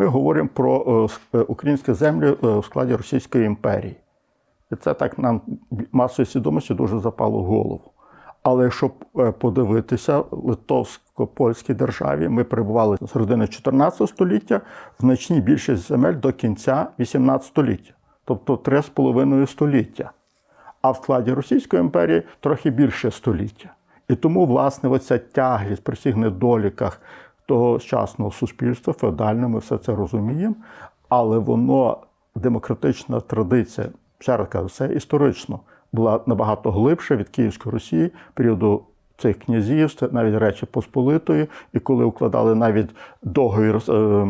Ми говоримо про е, е, українські землі е, в складі Російської імперії. І це так нам масової свідомості дуже запало в голову. Але е, подивитися в литовсько-польській державі, ми перебували з середини 14 століття, в значній більшість земель до кінця 18 століття, тобто 3,5 століття. А в складі Російської імперії трохи більше століття. І тому, власне, оця тяглість при всіх недоліках тогочасного суспільства, феодальне, ми все це розуміємо, але воно демократична традиція, ще раз кажу, все історично була набагато глибше від Київської Росії, періоду цих князів, це навіть Речі Посполитої, і коли укладали навіть договір е,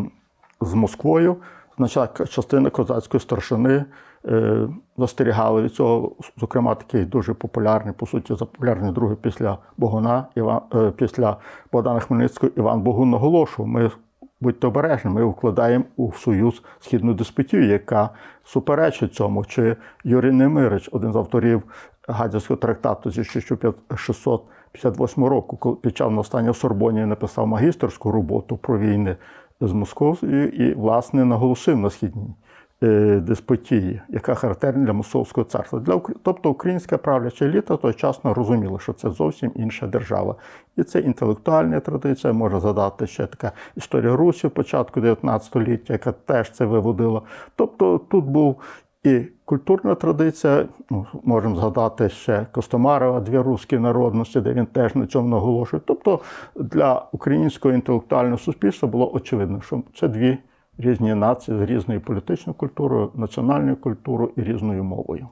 з Москвою, значна частина козацької старшини е, застерігали від цього. Зокрема, такий дуже популярний, по суті, популярний другий після Богуна, Іван, е, після Богдана Хмельницького Іван Богун наголошував. Ми будьте обережні, ми вкладаємо у союз східну диспутію, яка суперечить цьому. Чи Юрій Немирич, один з авторів Гадяцького трактату зі 1658 року, коли під час настання в Сорбоні написав магістерську роботу про війни з Московською і, власне, наголосив на східній е, деспотії, яка характерна для Московського царства. Для, тобто українська правляча еліта тогочасно розуміла, що це зовсім інша держава. І це інтелектуальна традиція, можна задати ще така історія Русі початку 19 століття, яка теж це виводила. Тобто тут був і культурна традиція, ну, можемо згадати ще Костомарова, дві русські народності, де він теж на цьому наголошує. Тобто для українського інтелектуального суспільства було очевидно, що це дві різні нації з різною політичною культурою, національною культурою і різною мовою.